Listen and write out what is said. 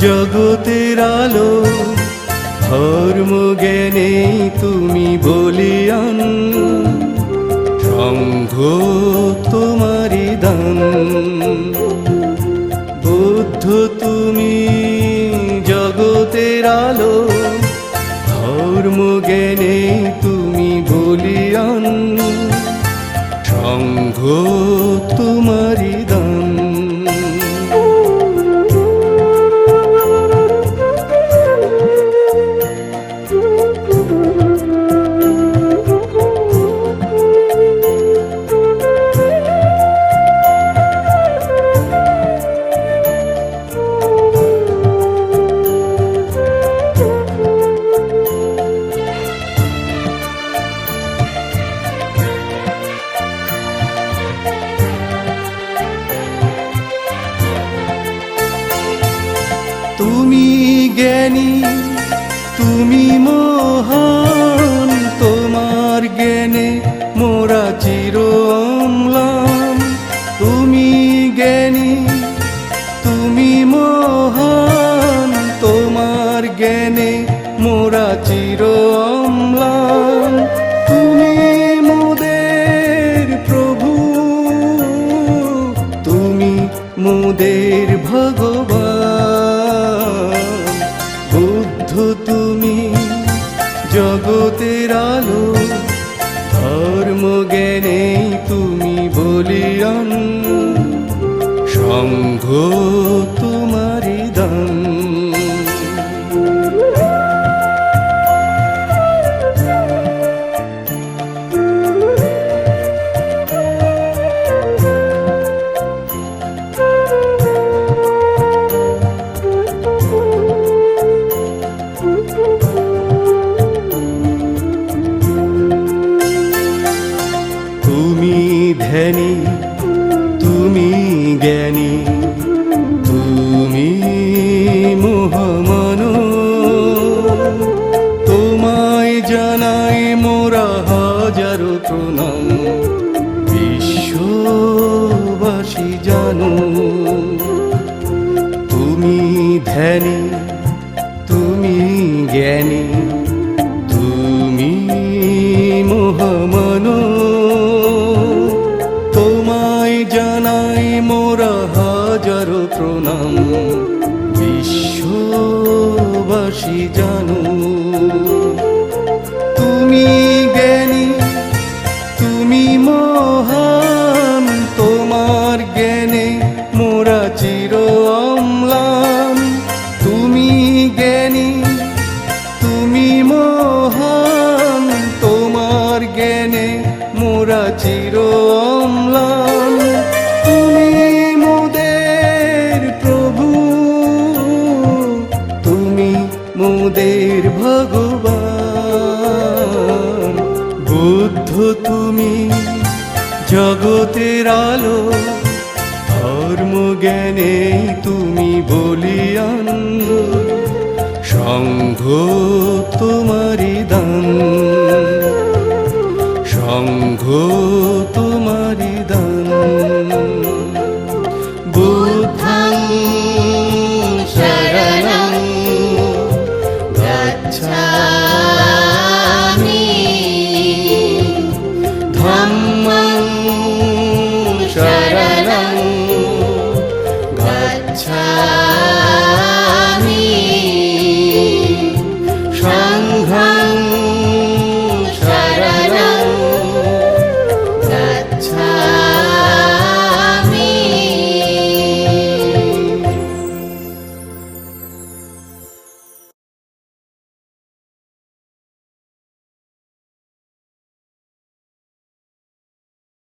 জগতের আলো, ধর্ম জ্ঞানে তুমি বলিয়ান। সংঘ তোমারি দান। বুদ্ধ তুমি জগতের আলো, ধর্ম জ্ঞানে তুমি বলিয়ান। সংঘ তোমারি তুমি জ্ঞানী, তুমি মহান, তোমার জ্ঞানে মোরা চির অম্লান। তুমি জ্ঞানী, তুমি মহান, তোমার জ্ঞানে মোরা চির অম্লান। তুমি মোদের প্রভু, তুমি মোদের ভগবান। ধর্ম জ্ঞানে তুমি বলিয়ান সংঘ তুমি ধ্যানী, তুমি জ্ঞানী, তুমি মোহমন তোমায় জানাই মোরা হাজারো প্রণাম, বিশ্ববাসী জানো। তুমি ধ্যানী, তুমি জ্ঞানী জানাই মোরা হাজার প্রণাম। বিশ্ববাসী জানো। তুমি জ্ঞানী, তুমি মহান। তোমার জ্ঞানে মোরা চির অম্লান। তুমি জ্ঞানী বুদ্ধ তুমি জগতের আলো ধর্ম জ্ঞানে তুমি বলিয়ান। সংঘ তোমারি দান।